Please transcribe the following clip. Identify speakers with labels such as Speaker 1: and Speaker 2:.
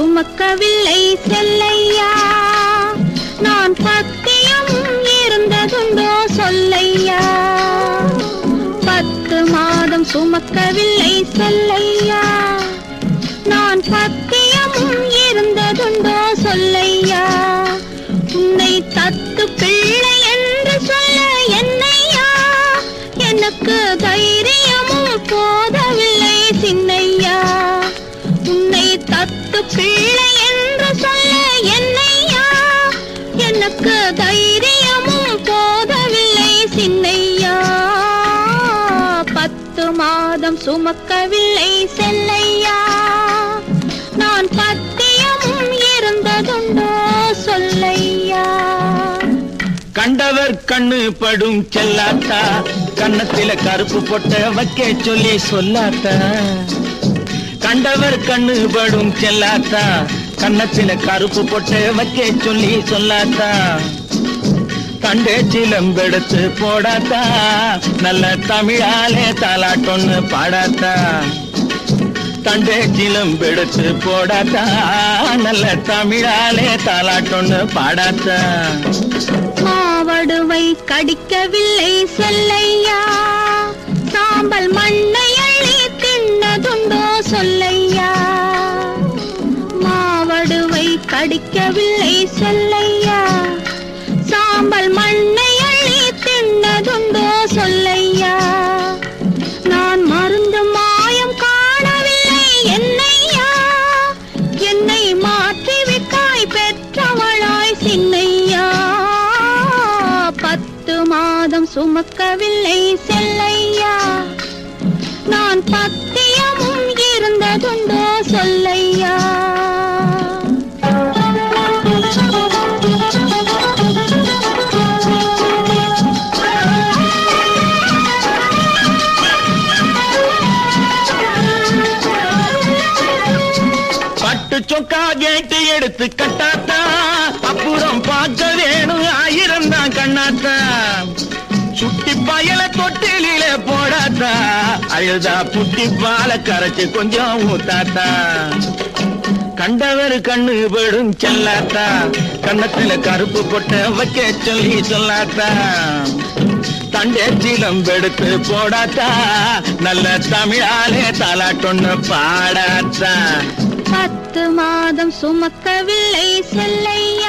Speaker 1: சுமக்கவில்லை செல்லையா? நான் பத்தியம் இருந்ததுண்டோ சொல்லையா? பத்து மாதம் சுமக்கவில்லை செல்லையா? பிள்ளை என்று சொல்ல என்னையா? எனக்கு தைரியமும் போதவில்லை சின்னையா. பத்து மாதம் சுமக்கவில்லை செல்லையா நான் பத்தியமும் இருந்ததுண்டோ சொல்லையா?
Speaker 2: கண்டவர் கண்ணு படும் செல்லாத்தா. கண்ணத்தில கருப்பு பொட்ட வைக்க சொல்லி சொல்லாத்தா. கண்டவர் கண்ணு படும் செல்லாத்தா? கண்ணத்தில கருப்பு பொட்ட வைக்க சொல்லி சொல்லாத்தா? கண்டே சிலம்பெடுத்து போடாத்தா? நல்ல தமிழாலே தாலாட்டொன்னு பாடாத்தா? தண்டே சிலம்பெடுத்து போடாத்தா? நல்ல தமிழாலே தாலாட்டொன்னு பாடாத்தா?
Speaker 1: மாவடுவை கடிக்கவில்லை செல்லையா மாவடுவை சொல்லையா? சாம்பல் மண்ணை அள்ளி தின்னதுண்டோ சொல்லையா? நான் மருந்து மாயம் காணவில்லை என்னையா? என்னை மாற்றி விட்டாய் பெற்றவளாய் சின்னையா? பத்து மாதம் சுமக்கவில்லை செல்லையா? நான் பத்தியமும் இருந்ததுண்டோ
Speaker 2: சொக்கா கேட்டு எடுத்து கட்டாத்தா. அப்புறம் பார்க்க வேணும் ஆயிரம் தான் கண்ணாத்தா. சுட்டி பயல தொட்டிலில போடாத்தா. அழுதா புட்டி பால கரைச்சு கொஞ்சம் ஊத்தாத்தா. கண்டவர் கண்ணு படும் செல்லாத்தா. கண்ணத்துல கருப்பு பொட்ட வைக்க சொல்லி சொல்லாத்தா. தண்டே சிலம்பெடுத்து போடாத்தா. நல்ல தமிழாலே தலாட்டொன்னு பாடாத்தா.
Speaker 1: பத்து மாதம் சுமக்கவில்லை செல்லை.